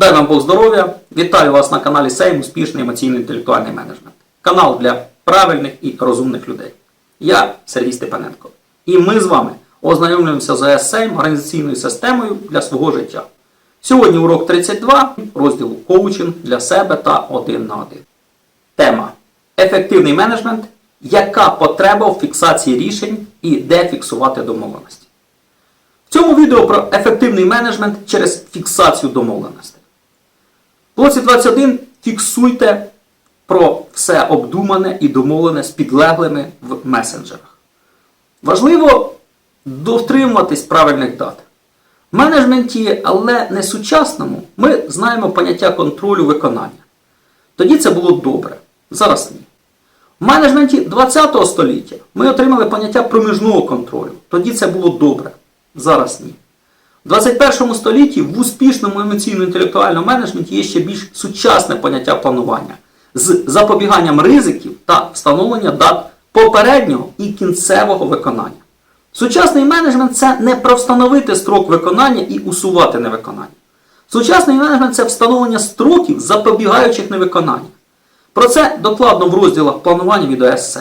Дай вам Бог здоров'я! Вітаю вас на каналі Сейм Успішний емоційно-інтелектуальний менеджмент. Канал для правильних і розумних людей. Я Сергій Степаненко. І ми з вами ознайомлюємося з ОС-Сейм організаційною системою для свого життя. Сьогодні урок 32 розділу коучинг для себе та один на один. Тема Ефективний менеджмент. Яка потреба в фіксації рішень і де фіксувати домовленості? В цьому відео про ефективний менеджмент через фіксацію домовленостей. Блоці 21 фіксуйте про все обдумане і домовлене з підлеглими в месенджерах. Важливо дотримуватись правильних дат. В менеджменті, але не сучасному, ми знаємо поняття контролю виконання. Тоді це було добре, зараз ні. В менеджменті 20 століття ми отримали поняття проміжного контролю. Тоді це було добре, зараз ні. В 21 столітті в успішному емоційно-інтелектуальному менеджменті є ще більш сучасне поняття планування з запобіганням ризиків та встановлення дат попереднього і кінцевого виконання. Сучасний менеджмент це не про встановити строк виконання і усувати невиконання. Сучасний менеджмент це встановлення строків, запобігаючих невиконанню. Про це докладно в розділах планування від ОСС.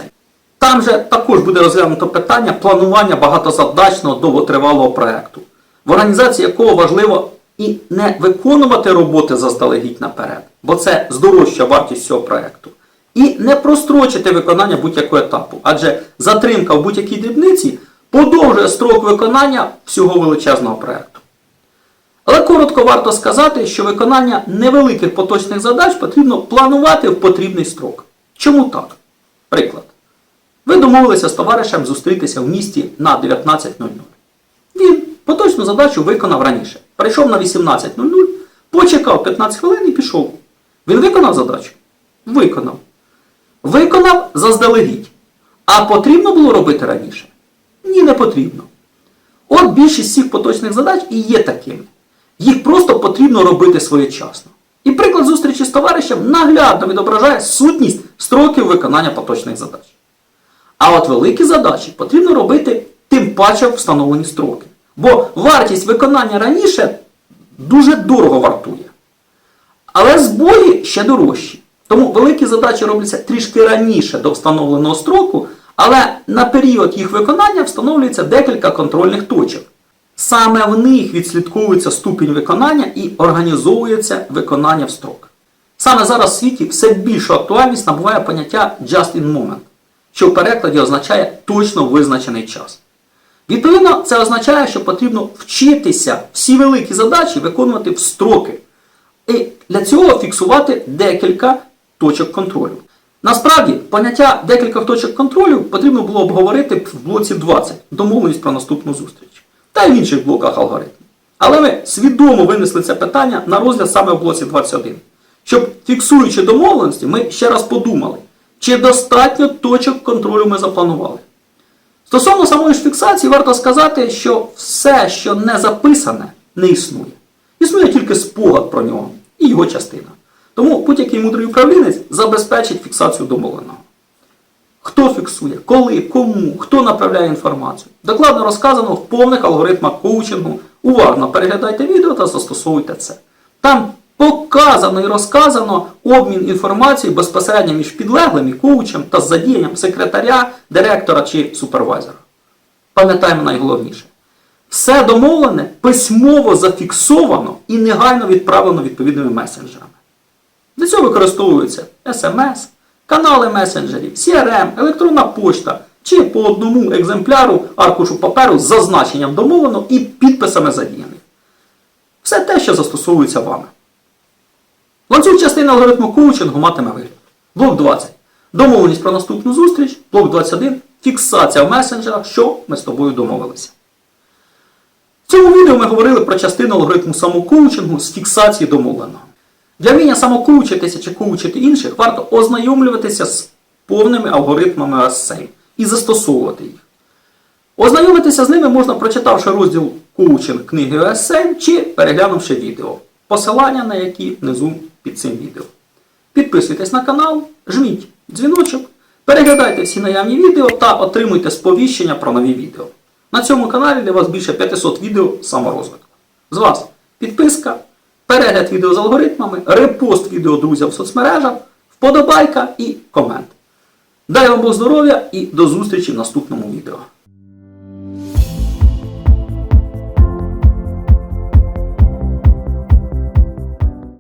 Там же також буде розглянуто питання планування багатозадачного довготривалого проєкту, в організації якого важливо і не виконувати роботи заздалегідь наперед, бо це здорожча вартість цього проєкту. І не прострочити виконання будь-якого етапу, адже затримка в будь-якій дрібниці подовжує строк виконання всього величезного проєкту. Але коротко варто сказати, що виконання невеликих поточних задач потрібно планувати в потрібний строк. Чому так? Приклад. Ви домовилися з товаришем зустрітися в місті на 19.00. Поточну задачу виконав раніше. Прийшов на 18.00, почекав 15 хвилин і пішов. Він виконав задачу? Виконав. Виконав заздалегідь. А потрібно було робити раніше? Ні, не потрібно. От більшість цих поточних задач і є такими. Їх просто потрібно робити своєчасно. І приклад зустрічі з товаришем наглядно відображає сутність строків виконання поточних задач. А от великі задачі потрібно робити тим паче встановлені строки. Бо вартість виконання раніше дуже дорого вартує. Але збої ще дорожчі. Тому великі задачі робляться трішки раніше до встановленого строку, але на період їх виконання встановлюється декілька контрольних точок. Саме в них відслідковується ступінь виконання і організовується виконання в строк. Саме зараз в світі все більшу актуальність набуває поняття just in moment, що в перекладі означає точно визначений час. Відповідно, це означає, що потрібно вчитися всі великі задачі виконувати в строки. І для цього фіксувати декілька точок контролю. Насправді, поняття декілька точок контролю потрібно було обговорити в блоці 20, домовленість про наступну зустріч та й в інших блоках алгоритму. Але ми свідомо винесли це питання на розгляд саме в блоці 21. Щоб, фіксуючи домовленості, ми ще раз подумали, чи достатньо точок контролю ми запланували. Стосовно самої ж фіксації, варто сказати, що все, що не записане, не існує. Існує тільки спогад про нього і його частина. Тому будь-який мудрий управлінець забезпечить фіксацію домовленого. Хто фіксує, коли, кому, хто направляє інформацію. Докладно розказано в повних алгоритмах коучингу. Уважно переглядайте відео та застосовуйте це. Там показано і розказано обмін інформацією безпосередньо між підлеглим і коучем та задіянням секретаря, директора чи супервайзера. Пам'ятаємо найголовніше. Все домовлене письмово зафіксовано і негайно відправлено відповідними месенджерами. Для цього використовуються SMS, канали месенджерів, CRM, електронна почта чи по одному екземпляру аркушу паперу з зазначенням домовлено і підписами задіяних. Все те, що застосовується вами. Ланцюг частини алгоритму коучингу матиме вигляд. Блок 20. Домовленість про наступну зустріч. Блок 21. Фіксація в месенджерах, що ми з тобою домовилися. В цьому відео ми говорили про частину алгоритму самокоучингу з фіксації домовленого. Для вміння самокоучитися чи коучити інших варто ознайомлюватися з повними алгоритмами OSSAM і застосовувати їх. Ознайомитися з ними можна, прочитавши розділ коучинг книги OSSAM чи переглянувши відео, посилання на які внизу під цим відео. Підписуйтесь на канал, жміть дзвіночок, переглядайте всі наявні відео та отримуйте сповіщення про нові відео. На цьому каналі для вас більше 500 відео саморозвитку. З вас підписка, перегляд відео з алгоритмами, репост відео друзям в соцмережах, вподобайка і комент. Дай вам Бог здоров'я і до зустрічі в наступному відео.